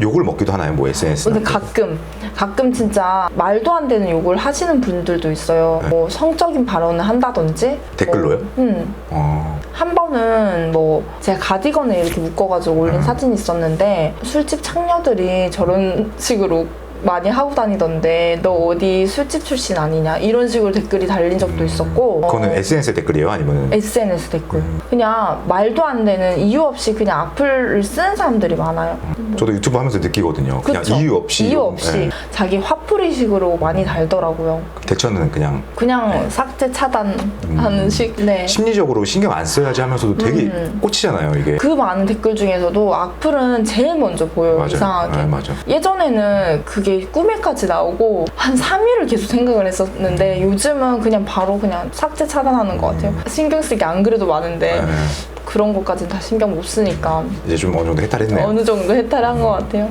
욕을 먹기도 하나요? 뭐 SNS? 근데 가끔 가끔 진짜 말도 안 되는 욕을 하시는 분들도 있어요. 뭐 성적인 발언을 한다든지 네. 댓글로요? 뭐, 음. 어, 한 번은 뭐 제가 가디건에 이렇게 묶어가지고 올린 음. 사진이 있었는데 술집 창녀들이 저런 식으로 많이 하고 다니던데 너 어디 술집 출신 아니냐 이런 식으로 댓글이 달린 적도 있었고 음. 그거는 어, SNS 댓글이에요? 아니면 SNS 댓글 음. 그냥 말도 안 되는 이유 없이 그냥 악플을 쓰는 사람들이 많아요. 저도 유튜브 하면서 느끼거든요. 그냥 그쵸? 이유 없이 이유 욕, 없이 예. 자기 화풀이식으로 많이 달더라고요. 대처는 그냥 그냥 삭제 차단하는 식. 네. 심리적으로 신경 안 써야지 하면서도 되게 음. 꽂히잖아요. 이게 그 많은 댓글 중에서도 악플은 제일 먼저 보여요. 맞아요. 이상하게. 아, 맞아. 예전에는 그게 꿈에까지 나오고 한 3일을 계속 생각을 했었는데 요즘은 그냥 바로 그냥 삭제 차단하는 것 같아요. 신경 쓰기 안 그래도 많은데 예. 그런 것까지는 다 신경 못 쓰니까 이제 좀 어느 정도 해탈했네요. 어느 정도 해탈한 것 같아요.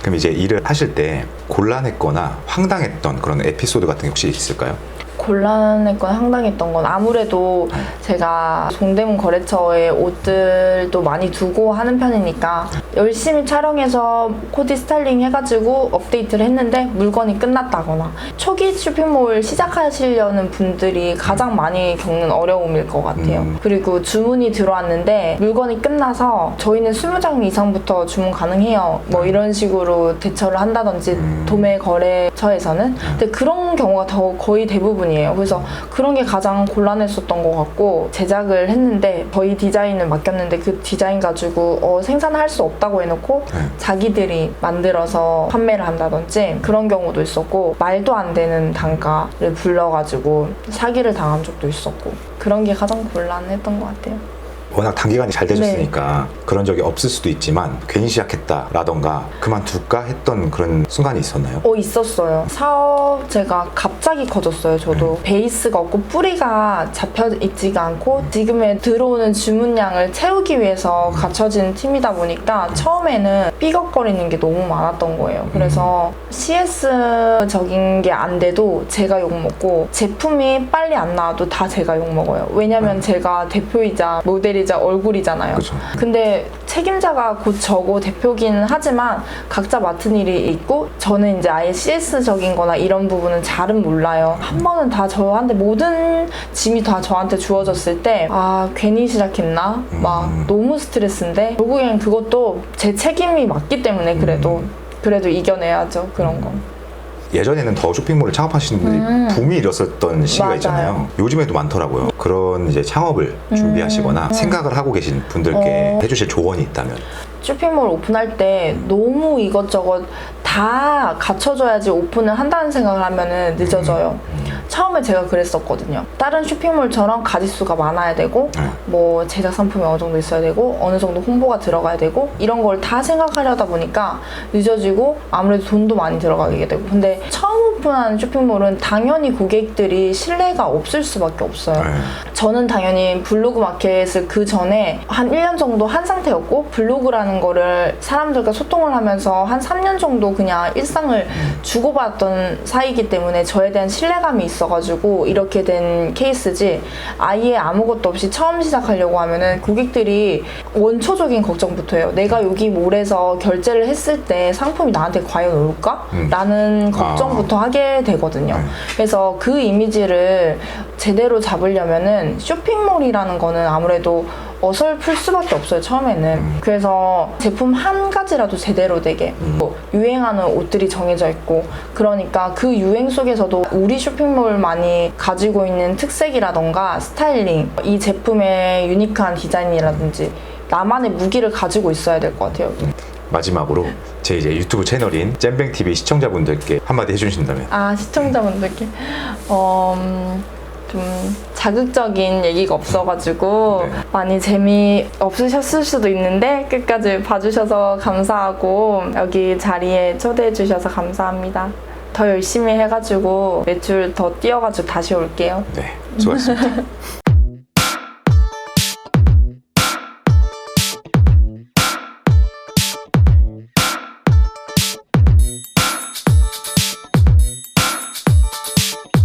그럼 이제 일을 하실 때 곤란했거나 황당했던 그런 에피소드 같은 게 혹시 있을까요? 곤란했건 황당했던 건 아무래도 제가 동대문 거래처에 옷들도 많이 두고 하는 편이니까 열심히 촬영해서 코디 스타일링 해가지고 업데이트를 했는데 물건이 끝났다거나 초기 쇼핑몰 시작하시려는 분들이 가장 많이 겪는 어려움일 것 같아요. 음. 그리고 주문이 들어왔는데 물건이 끝나서 저희는 20장 이상부터 주문 가능해요. 뭐 이런 식으로 대처를 한다든지 음. 도매 거래처에서는 근데 그런 경우가 더 거의 대부분이 에요. 그래서 그런 게 가장 곤란했었던 것 같고 제작을 했는데 저희 디자인을 맡겼는데 그 디자인 가지고 어, 생산할 수 없다고 해놓고 네. 자기들이 만들어서 판매를 한다든지 그런 경우도 있었고 말도 안 되는 단가를 불러가지고 사기를 당한 적도 있었고 그런 게 가장 곤란했던 것 같아요. 워낙 단기간이 잘 되셨으니까 네. 그런 적이 없을 수도 있지만 괜히 시작했다라던가 그만둘까 했던 그런 순간이 있었나요? 어 있었어요. 사업 제가 갑자기 커졌어요. 저도 베이스가 없고 뿌리가 잡혀 있지가 않고 지금의 들어오는 주문량을 채우기 위해서 갖춰진 팀이다 보니까 처음에는 삐걱거리는 게 너무 많았던 거예요. 그래서 CS적인 게 안 돼도 제가 욕 먹고 제품이 빨리 안 나와도 다 제가 욕 먹어요. 왜냐면 제가 대표이자 모델이 자 얼굴이잖아요. 그렇죠. 근데 책임자가 곧 저고 대표기는 하지만 각자 맡은 일이 있고 저는 이제 아예 CS적인 거나 이런 부분은 잘은 몰라요. 한 번은 다 저한테 모든 짐이 다 저한테 주어졌을 때 아 괜히 시작했나? 막 음. 너무 스트레스인데 결국엔 그것도 제 책임이 맞기 때문에 그래도 그래도 이겨내야죠 그런 거. 예전에는 더 쇼핑몰을 창업하시는 분들이 음. 붐이 일었었던 시기가 맞아요. 있잖아요. 요즘에도 많더라고요. 그런 이제 창업을 준비하시거나 음. 생각을 하고 계신 분들께 어. 해주실 조언이 있다면 쇼핑몰 오픈할 때 너무 이것저것 다 갖춰줘야지 오픈을 한다는 생각을 하면은 늦어져요. 처음에 제가 그랬었거든요. 다른 쇼핑몰처럼 가짓수가 많아야 되고, 네. 뭐 제작 상품이 어느 정도 있어야 되고, 어느 정도 홍보가 들어가야 되고, 이런 걸 다 생각하려다 보니까 늦어지고, 아무래도 돈도 많이 들어가게 되고. 근데 처음 오픈한 쇼핑몰은 당연히 고객들이 신뢰가 없을 수밖에 없어요. 네. 저는 당연히 블로그 마켓을 그 전에 한 1년 정도 한 상태였고 블로그라는 거를 사람들과 소통을 하면서 한 3년 정도 그냥 일상을 주고받던 사이이기 때문에 저에 대한 신뢰감이 있어가지고 이렇게 된 케이스지 아예 아무것도 없이 처음 시작하려고 하면은 고객들이 원초적인 걱정부터 해요. 내가 여기 몰에서 결제를 했을 때 상품이 나한테 과연 올까? 음. 라는 걱정부터 하게 되거든요. 네. 그래서 그 이미지를 제대로 잡으려면은 쇼핑몰이라는 거는 아무래도 어설플 수밖에 없어요 처음에는 그래서 제품 한 가지라도 제대로 되게 뭐 유행하는 옷들이 정해져 있고 그러니까 그 유행 속에서도 우리 쇼핑몰만이 가지고 있는 특색이라던가 스타일링 이 제품의 유니크한 디자인이라든지 나만의 무기를 가지고 있어야 될 것 같아요 마지막으로 제 이제 유튜브 채널인 잼뱅 TV 시청자분들께 한마디 해주신다면 아 시청자분들께 어, 음, 좀 자극적인 얘기가 없어가지고 네. 많이 재미 없으셨을 수도 있는데 끝까지 봐주셔서 감사하고 여기 자리에 초대해 주셔서 감사합니다. 더 열심히 해가지고 매출 더 뛰어가지고 다시 올게요. 네 수고하셨습니다.